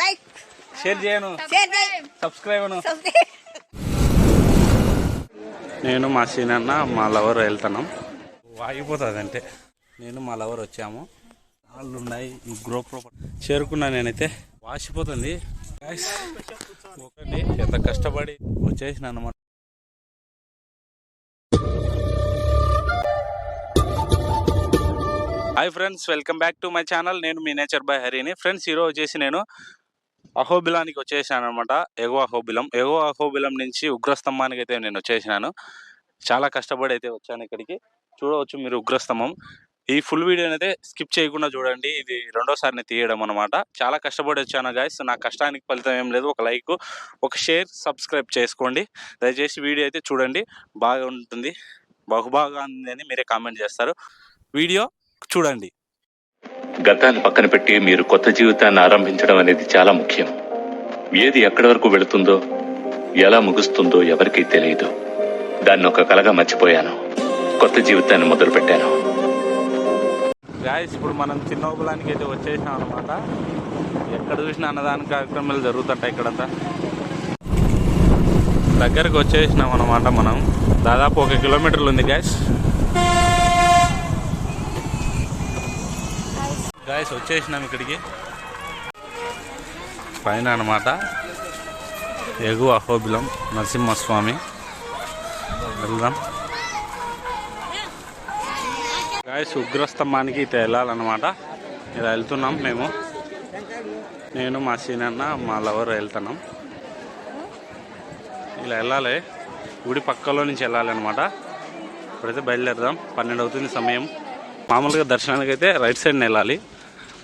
Like share చేయను. Subscribe నేను మా సీనన్న మా లవర్ వెళ్తున్నాం. ఆగిపోతుంది అంటే నేను మా లవర్ వచ్చాము. వాళ్ళు ఉన్నాయి ఈ గ్రూప్ చేరుకున్నా నేనైతే. వాసిపోతుంది. ఎంత కష్టపడి వచ్చేసిన అనమాట hi friends welcome back to my channel నేను మీ నేచర్ బై హరిని. ఫ్రెండ్స్ ఈరోజు వచ్చేసి నేను అహోబిలానికి వచ్చేసాను అనమాట ఎగువ అహోబిలం. ఎగువ అహోబిలం నుంచి ఉగ్రస్తంభానికి అయితే నేను వచ్చేసినాను. చాలా కష్టపడి అయితే వచ్చాను ఇక్కడికి. చూడవచ్చు మీరు ఉగ్రస్తంభం. ఈ ఫుల్ వీడియోని అయితే స్కిప్ చేయకుండా చూడండి. ఇది రెండోసారి నేను తీయడం అనమాట చాలా కష్టపడి వచ్చాను గాయస్. నా కష్టానికి ఫలితం ఏం లేదు. ఒక లైక్ ఒక షేర్ సబ్స్క్రైబ్ చేసుకోండి. దయచేసి వీడియో అయితే చూడండి. బాగా ఉంటుంది బహుబాగా ఉంది అని మీరే కామెంట్ చేస్తారు. వీడియో చూడండి. గతాన్ని పక్కన పెట్టి మీరు కొత్త జీవితాన్ని ఆరంభించడం అనేది చాలా ముఖ్యం. ఏది ఎక్కడి వరకు వెళుతుందో ఎలా ముగుస్తుందో ఎవరికీ తెలియదు. దాన్ని ఒక కలగా మర్చిపోయాను. కొత్త జీవితాన్ని మొదలుపెట్టాను. గాయస్ ఇప్పుడు మనం చిన్న ఉపలానికి అయితే వచ్చేసాం అనమాట ఎక్కడ చూసినా అన్నదాన కార్యక్రమాలు జరుగుతుంటాయి ఇక్కడంతా. దగ్గరకు వచ్చేసినాం అనమాట మనం. దాదాపు ఒక కిలోమీటర్లు ఉంది గ్యాస్. గాయస్ వచ్చేసినాం ఇక్కడికి. పైన అనమాట ఎగువ అహోబిలం నరసింహస్వామి. వెళ్దాం. గాయస్ ఉగ్రస్తంభానికి ఇటు వెళ్ళాలన్నమాట ఇలా వెళ్తున్నాం మేము. నేను మా సీనన్న మా లవర్ వెళ్తున్నాం. ఇలా వెళ్ళాలి. గుడి పక్కలో నుంచి వెళ్ళాలన్నమాట. ఇప్పుడైతే బయలుదేరదాం. పన్నెండు అవుతుంది సమయం. మామూలుగా దర్శనానికి అయితే రైట్ సైడ్ వెళ్ళాలి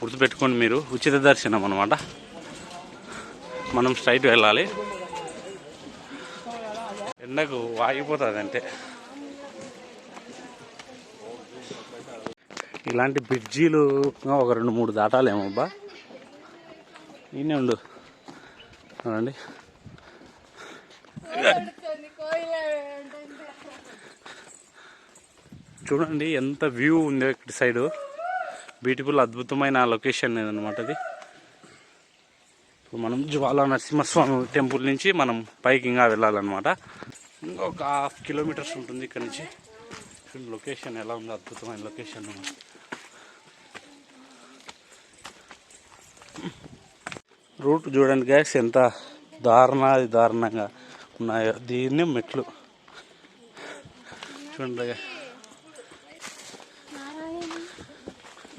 గుర్తుపెట్టుకోండి మీరు ఉచిత దర్శనం అనమాట మనం స్ట్రైట్ వెళ్ళాలి. ఎండకు ఆగిపోతుంది అంటే ఇలాంటి బ్రిడ్జీలు ఒక రెండు మూడు దాటాలేమో అబ్బా. ఈయనే ఉండు. అవునండి చూడండి ఎంత వ్యూ ఉంది ఇక్కడ సైడు బ్యూటిఫుల్ అద్భుతమైన లొకేషన్ అనమాట అది. ఇప్పుడు మనం జ్వాలా నరసింహస్వామి టెంపుల్ నుంచి మనం పైకి ఇంకా వెళ్ళాలన్నమాట. ఇంకొక హాఫ్ కిలోమీటర్స్ ఉంటుంది ఇక్కడ నుంచి. లొకేషన్ ఎలా ఉంది అద్భుతమైన లొకేషన్ రూట్ చూడండి గ్యాస్ ఎంత దారుణ దారుణంగా ఉన్నాయో. దీన్ని మెట్లు. చూడండి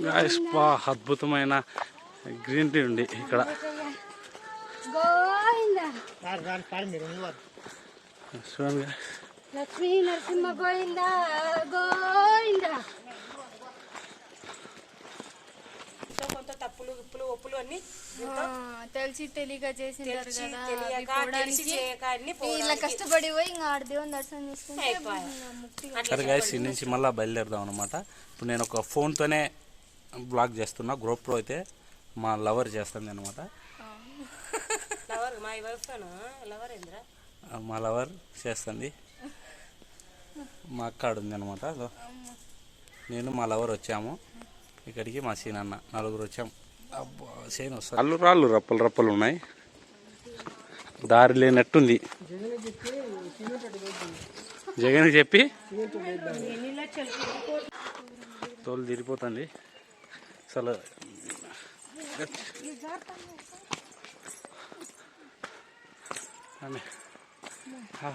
గాయస్ బా అద్భుతమైన గ్రీన్ టీ ఉంది ఇక్కడ. చూడండి. లక్ష్మీ నరసింహ గోవింద గోవింద. కొంత తప్పులు ఉప్పులు ఒప్పులు అన్ని తెలిసి తెలియక అన్ని ఇలా కష్టపడి పోయి ఇంకా ఆడ దేవుని దర్శనం చేసుకుంటే నుంచి మళ్ళీ బయలుదేరదాం అనమాట ఇప్పుడు నేను ఒక ఫోన్తోనే బ్లాగ్ చేస్తున్నా. గ్రోప్రో అయితే మా లవర్ చేస్తుంది అనమాట లవర్ మా లవర్ ఏంద్రా? మా లవర్ చేస్తుంది. మా అక్క ఉంది అనమాట నేను మా లవర్ వచ్చాము. ఇక్కడికి మా సీనన్న నలుగురు వచ్చాము. అబ్బా సీన్ వస్తా అల్లు రాళ్ళు రప్పలు రప్పలు ఉన్నాయి. దారి లేనట్టుంది. జగన్ చెప్పి? తోలు తిరిగిపోతుంది అసలు. ఆ,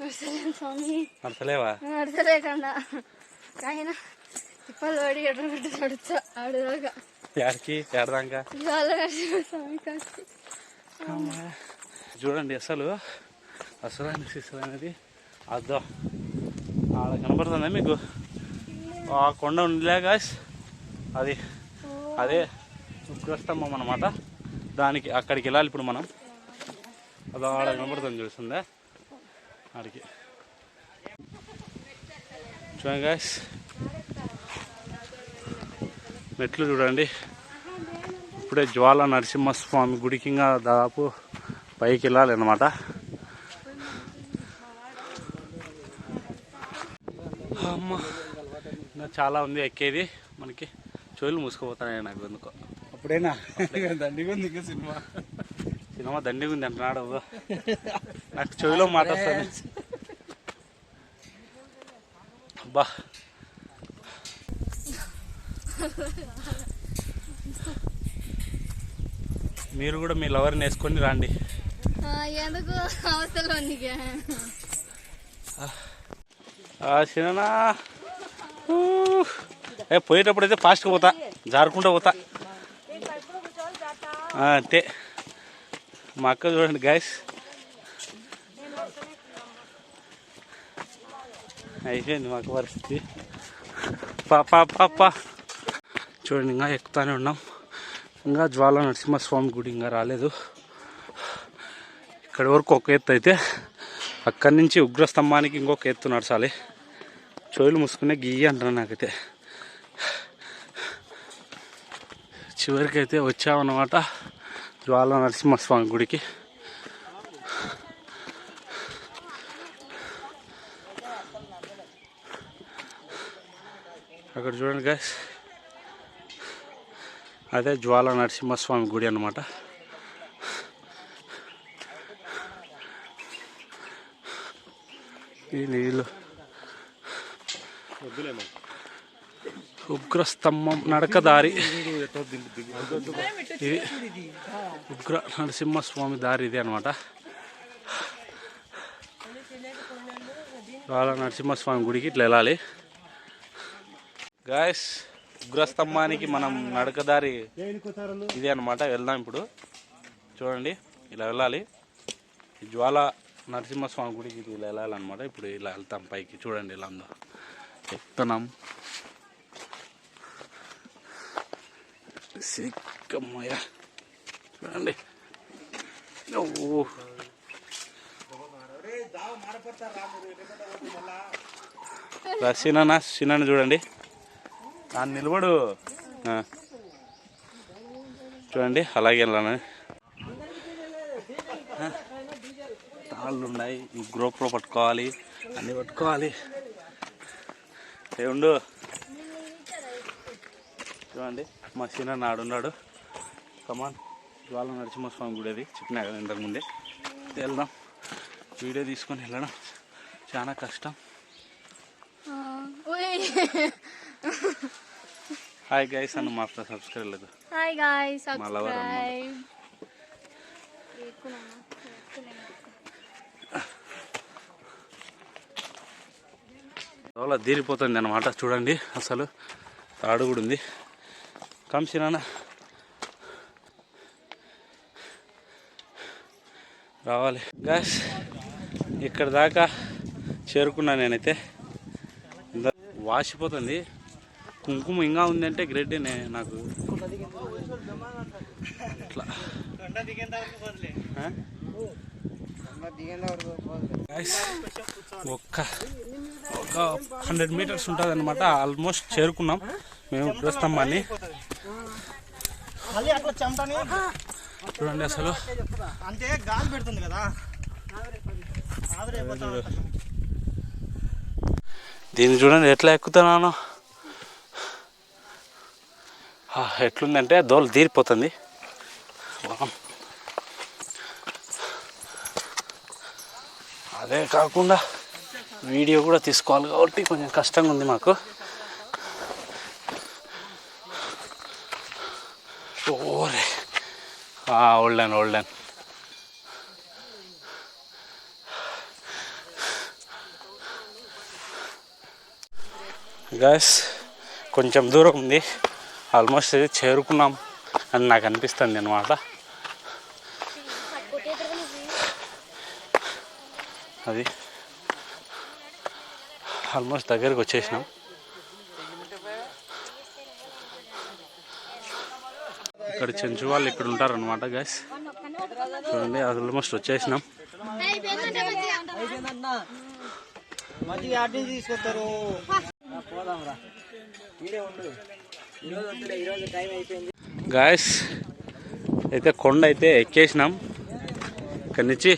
నడచలేను స్వామి నడచలేవా నడచలేకన్నా ఆయన తిప్పలు పడి ఎడబెట్టి నడుచా ఆడదాకా. యాడికి? ఏడదాకా చాలా నరసింహ స్వామి కాస్త చూడండి అసలు. అసలైన సిసలు అనేది అద్దో. ఆడ కనపడుతుందా మీకు? ఆ కొండ ఉందిలే గాయస్ అది అదే ఉగ్రస్తంభం అనమాట దానికి అక్కడికి వెళ్ళాలి ఇప్పుడు మనం. అదో ఆడ కనపడుతుంది చూస్తుందా? ఆడికి. చూడండి గాయస్ మెట్లు చూడండి. ఇప్పుడే జ్వాల నరసింహస్వామి గుడికి ఇంకా దాదాపు పైకి వెళ్ళాలి అనమాట అమ్మ ఇంకా చాలా ఉంది ఎక్కేది మనకి. చెవులు మూసుకుపోతున్నాయి నాకు ఎందుకో. అప్పుడేనా? దండిగా ఉంది ఇంకా సినిమా. సినిమా దండిగా ఉంది అంటున్నాడు నాకు చెవిలో మాట అబ్బా. మీరు కూడా మీ లవర్ని వేసుకొని రండి. ఎందుకు? అవసరం సినిమా ఏ పోయేటప్పుడు అయితే ఫాస్ట్గా పోతా. జారుకుంటూ పోతా. అంతే. మా అక్క చూడండి గ్యాస్ అయిపోయింది మాకు పరిస్థితి. పాపా పాపా చూడండి ఇంకా ఎక్కుతానే ఉన్నాం. ఇంకా జ్వాల నరసింహస్వామి గుడి ఇంకా రాలేదు. ఇక్కడ వరకు ఒక ఎత్తు అయితే అక్కడి నుంచి ఉగ్రస్తంభానికి ఇంకొక ఎత్తు నడచాలి. చెవులు మూసుకునే గీయ అంటారు నాకైతే. చివరికి అయితే వచ్చామన్నమాట జ్వాల నరసింహస్వామి గుడికి. అక్కడ చూడండి గాయస్ అదే జ్వాల నరసింహస్వామి గుడి అనమాట ఈ నీళ్ళు. ఉగ్రస్తంభం నడకదారి. ఇది ఉగ్ర నరసింహస్వామి దారి ఇది అనమాట వాళ్ళ నరసింహస్వామి గుడికి ఇట్లా వెళ్ళాలి. గాయస్ ఉగ్రస్తంభానికి మనం నడకదారి ఇదే అనమాట వెళ్దాం ఇప్పుడు. చూడండి ఇలా వెళ్ళాలి. జ్వాల నరసింహస్వామి గుడికి ఇది ఇలా వెళ్ళాలన్నమాట. ఇప్పుడు ఇలా వెళ్తాం పైకి. చూడండి ఇలా ఉందో. ఎక్కుతున్నాం సిక్కమ్మయ్య చూడండి ఓ సినా సినాన్ని చూడండి. ఆ నిలబడు. చూడండి అలాగే వెళ్ళాను తాళ్ళు ఉన్నాయి ఈ గ్రూప్లో పట్టుకోవాలి అన్నీ పట్టుకోవాలి. ఏ ఉండు. చూడండి. మా సీన నాడున్నాడు. కమాన్ జ్వాల నరసింహస్వామి గుడి అది చెప్పినా కదా ఇంతకు ముందే. వెళ్దాం. వీడియో తీసుకొని వెళ్ళడం చాలా కష్టం. హాయ్ గైస్ అన్న మా సబ్స్క్రైబ్ లేదు. హాయ్ గాయ్ మా lover అన్నమాట. సబ్స్క్రైబ్ చాలా తీరిపోతుంది అనమాట చూడండి అసలు తాడు కూడా ఉంది. కంసినా రావాలి. గ్యాస్ ఇక్కడ దాకా చేరుకున్నా నేనైతే. వాసిపోతుంది. కుంకుమ ఇంకా ఉందంటే గ్రేటేనే నాకు. ఇట్లా. ఒక్క ఒక హండ్రెడ్ మీటర్స్ ఉంటుంది అనమాట ఆల్మోస్ట్ చేరుకున్నాం. మేము ఉగ్రస్తంభాన్ని మళ్ళీ అట్లా చెమటని. చూడండి అసలు. అంటే గాలి పెడుతుంది కదా. దీన్ని చూడండి ఎట్లా ఎక్కుతున్నాను ఆ, ఎట్లుందంటే దోలు తీరిపోతుంది. అదే కాకుండా వీడియో కూడా తీసుకోవాలి కాబట్టి కొంచెం కష్టంగా ఉంది మాకు. ఓల్డెన్ ఓల్డెన్ గాయస్ కొంచెం దూరం ఉంది. ఆల్మోస్ట్ చేరుకున్నాం అని నాకు అనిపిస్తుంది అనమాట అది. ఆల్మోస్ట్ దగ్గరికి వచ్చేసినాం. ఇక్కడ చెంచు వాళ్ళు ఇక్కడ ఉంటారు అనమాట గాయస్ చూడండి ఆల్మోస్ట్ వచ్చేసినాం. తీసుకొస్తారు గాయస్ అయితే కొండ అయితే ఎక్కేసినాం. ఇక్కడి నుంచి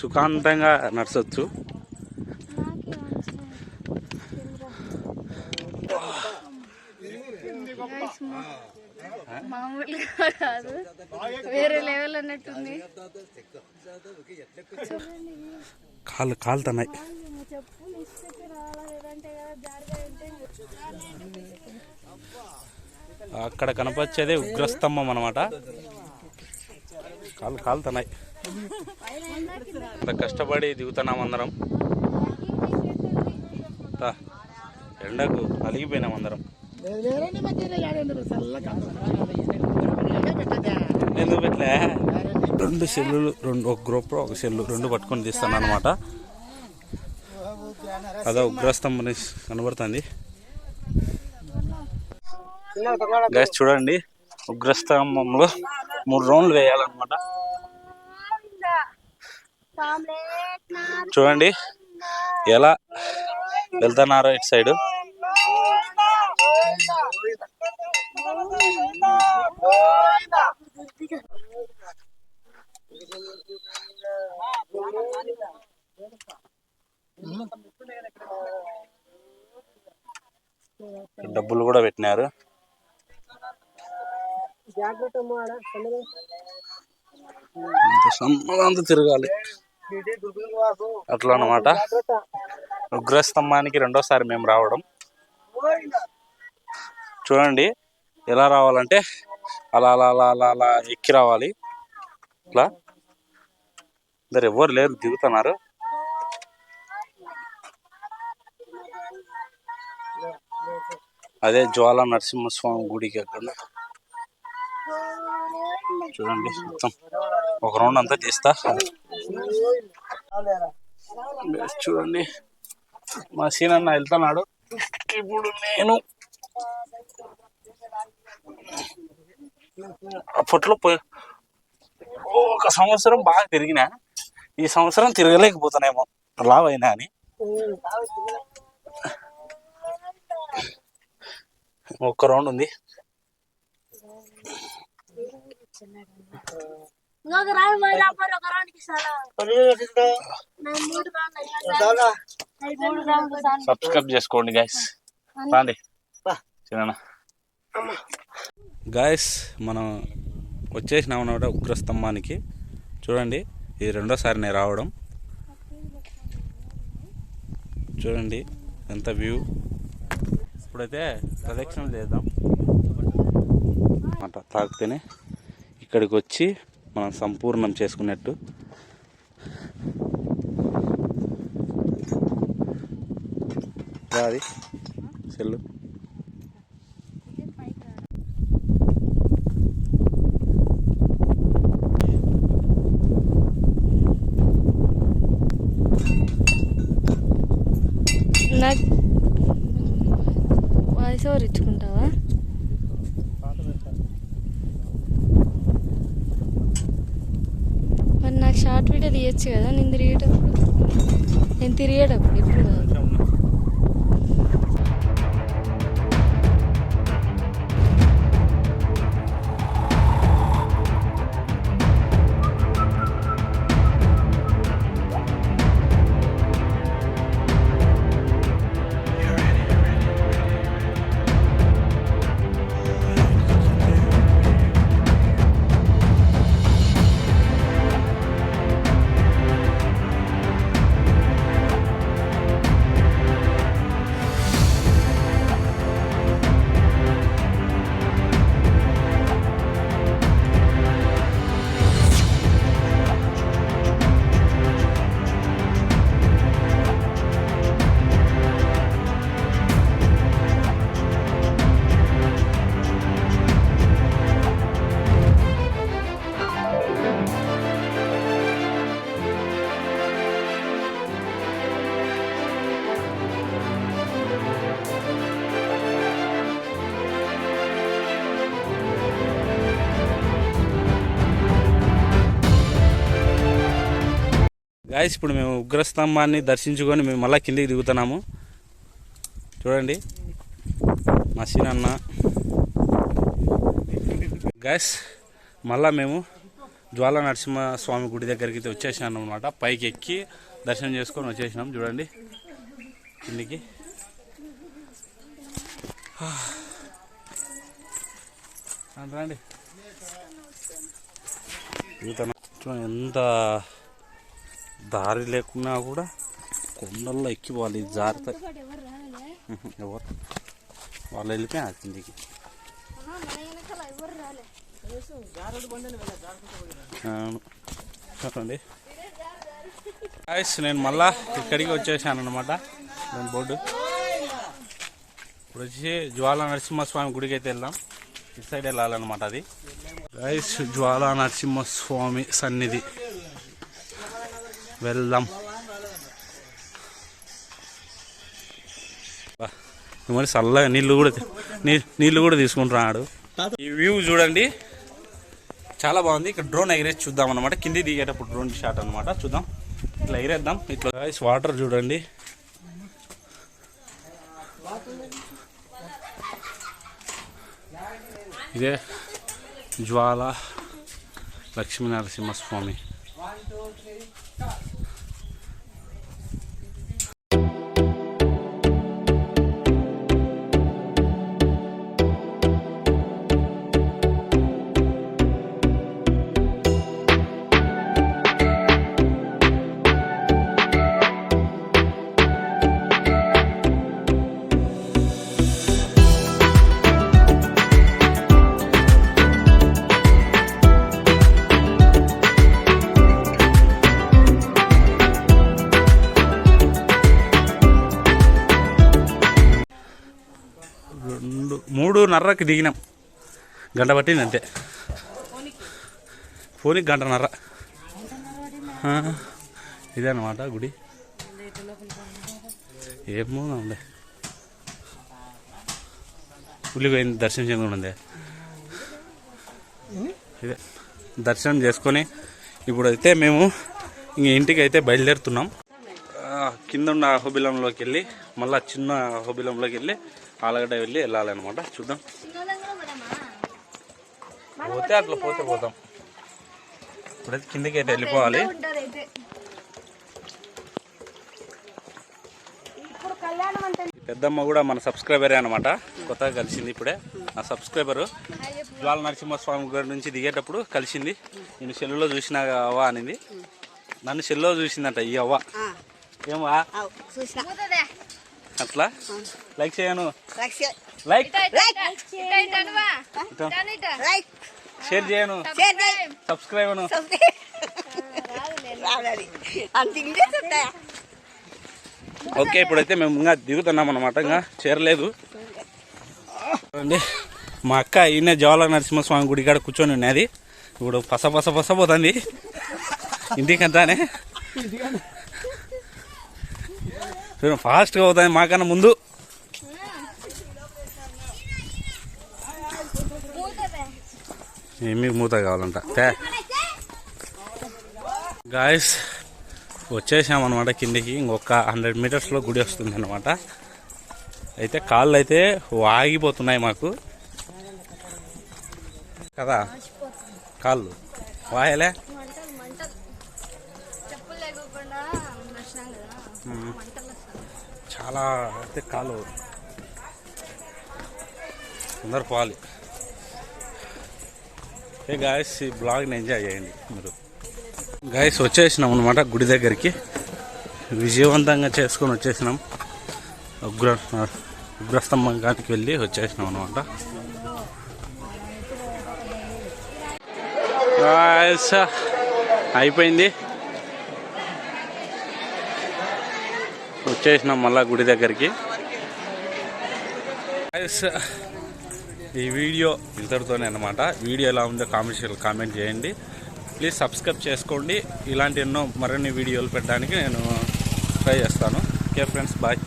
సుఖాంతంగా నడచచ్చు మామూలుగా కాదు వేరే లెవెల్ అన్నట్టుంది. కాళ్ళు కాలుతున్నాయి. అక్కడ కనపచ్చేదే ఉగ్రస్తంభం అనమాట కాళ్ళు కాలుతున్నాయి. అంత కష్టపడి దిగుతున్నాం అందరం. ఎండకు అలిగిపోయినాం అందరం. పెట్టలే రెండు సెల్లులు రెండు ఒక గ్రూప్ ఒక సెల్లు రెండు పట్టుకొని తీస్తాను అనమాట అదో ఉగ్రస్తంభం కనబడుతుంది. గైస్ చూడండి. ఉగ్రస్తంభంలో మూడు రౌండ్లు వేయాలన్నమాట. చూడండి. ఎలా? వెళ్తున్నారో ఇటు సైడ్? ఇంత తిరగాలి. అట్లా అన్నమాట ఉగ్రస్తంభానికి రెండోసారి మేము రావడం. చూడండి ఎలా రావాలంటే అలా అలా అలా అలా అలా ఎక్కి రావాలి. ఇట్లా. ఇద్దరు ఎవరు లేరు దిగుతున్నారు. అదే జ్వాల నరసింహస్వామి గుడికి అక్కడ చూడండి మొత్తం. ఒక రౌండ్ అంతా తీస్తా చూడండి. మా సీనన్న వెళ్తున్నాడు. ఇప్పుడు నేను అప్పట్లో ఒక సంవత్సరం బాగా తిరిగినా ఈ సంవత్సరం తిరగలేకపోతానేమో. లావ్ అయినా అని. ఒక్క రౌండ్ ఉంది. ఇంకొక రాయి ఒక రానికి సబ్స్క్రైబ్ చేసుకోండి గాయస్ రాండి. చిన్న గాయస్ మనం వచ్చేసినాం అన్నమాట ఉగ్రస్తంభానికి. చూడండి ఇది రెండోసారి నేను రావడం. చూడండి ఎంత వ్యూ ఇప్పుడైతే ప్రదక్షిణం చేద్దాం. అట్లా తాకితేనే ఇక్కడికి వచ్చి మనం సంపూర్ణం చేసుకున్నట్టు. రాది. సెల్లు నాకు వాయిస్ ఓవర్ ఇచ్చుకుంటావా మరి నాకు షార్ట్ కదా నేను తిరిగేటప్పుడు? నేను తిరిగేటప్పుడు ఇప్పుడు గాయస్ ఇప్పుడు మేము ఉగ్రస్తంభాన్ని దర్శించుకొని మేము మళ్ళీ కిందికి దిగుతున్నాము. చూడండి. మా అన్న. గాయస్ మళ్ళా మేము జ్వాల నరసింహ స్వామి గుడి దగ్గరికి అయితే వచ్చేసాను అనమాట పైకి ఎక్కి దర్శనం చేసుకొని వచ్చేసినాం. చూడండి. కిందికి. రండి, చూడండి ఎంత దారి లేకున్నా కూడా కొండల్లో ఎక్కిపోవాలి. ఇది జాగ్రత్త ఎవరు? వాళ్ళు వెళ్ళిపోయి కిందికి. చెప్పండి. చూడండి నేను మళ్ళా ఇక్కడికి వచ్చేసాను అనమాట నేను బోర్డు. ఇప్పుడు వచ్చి జ్వాల నరసింహస్వామి గుడికి అయితే వెళ్దాం. ఇటు సైడ్ వెళ్ళాలన్నమాట అది. గాయస్ జ్వాల నరసింహస్వామి సన్నిధి. వెళ్దాం. మరి చల్లగా నీళ్ళు కూడా నీళ్ళు కూడా తీసుకుంటున్నాడు ఈ వ్యూ చూడండి. చాలా బాగుంది. ఇక్కడ డ్రోన్ ఎగిరేసి చూద్దాం అనమాట కింది దిగేటప్పుడు డ్రోన్ షాట్ అనమాట చూద్దాం. ఇట్లా ఎగిరేద్దాం. ఇట్లా వాటర్ చూడండి. ఇదే జ్వాల లక్ష్మీ నరసింహస్వామి మూడున్నరకి దిగినాం. గంట పట్టింది అంతే. ఫోన్కి గంటన్నర ఆ, ఇదే అనమాట గుడి. ఏమో ఉండే ఉల్లిపోయింది పోయింది దర్శనం చేసుకుని ఇదే. దర్శనం చేసుకొని ఇప్పుడు అయితే మేము ఇంక ఇంటికి అయితే బయలుదేరుతున్నాం. కింద ఉన్న అహోబిలంలోకి వెళ్ళి మళ్ళీ చిన్న అహోబిలంలోకి వెళ్ళి ఆలగడ్డ వెళ్ళి వెళ్ళాలన్నమాట. చూద్దాం. పోతే అట్లా పోతే పోతాం ఇప్పుడైతే కిందకి అయితే వెళ్ళిపోవాలి పెద్దమ్మ కూడా మన సబ్స్క్రైబరే అనమాట కొత్తగా కలిసింది ఇప్పుడే. నా సబ్స్క్రైబరు జ్వాల నరసింహస్వామి గారి నుంచి దిగేటప్పుడు కలిసింది. నేను సెల్లులో చూసినా అవ్వ అనింది. నన్ను సెల్లులో చూసిందంట ఈ అవ్వ. ఏమా అట్లా? లైక్ చేయను. లైక్ షేర్ చేయను. సబ్స్క్రైబ్. అను ఓకే ఇప్పుడైతే మేము ఇంకా దిగుతున్నాం అనమాట ఇంకా చేరలేదు. అండి మా అక్క ఈయన జవాహర్లాల్ నరసింహస్వామి గుడి కాడ కూర్చొని ఉన్నది. ఇప్పుడు పస పస పస పోతుంది. ఇంటికంతానే చూడండి ఫాస్ట్గా అవుతాయి మాకన్నా ముందు. మీకు మూత కావాలంట. గాయస్ వచ్చేసామన్నమాట కిందికి. ఇంకొక హండ్రెడ్ మీటర్స్లో గుడి వస్తుంది అనమాట అయితే కాళ్ళు అయితే వాగిపోతున్నాయి మాకు. కదా? కాళ్ళు. వాయలే మంటలు మంటలు చెప్పులు లేకోకుండా నచ్చినాం కదా మంటలు అలా అయితే కాలు అందరు పోవాలి ఏ గాయస్ ఈ బ్లాగ్ని ఎంజాయ్ చేయండి మీరు. గాయస్ వచ్చేసినాం అనమాట గుడి దగ్గరికి. విజయవంతంగా చేసుకొని వచ్చేసినాం. ఉగ్ర ఉగ్రస్తంభానికి వెళ్ళి వచ్చేసినాం అనమాట అయిపోయింది. వచ్చేసినాం మళ్ళీ గుడి దగ్గరికి. ఈ వీడియో ఇంతటితోనే అనమాట వీడియో ఎలా ఉందో కామెంట్ కామెంట్ చేయండి. ప్లీజ్ సబ్స్క్రైబ్ చేసుకోండి. ఇలాంటి ఎన్నో మరిన్ని వీడియోలు పెట్టడానికి నేను ట్రై చేస్తాను. Okay friends bye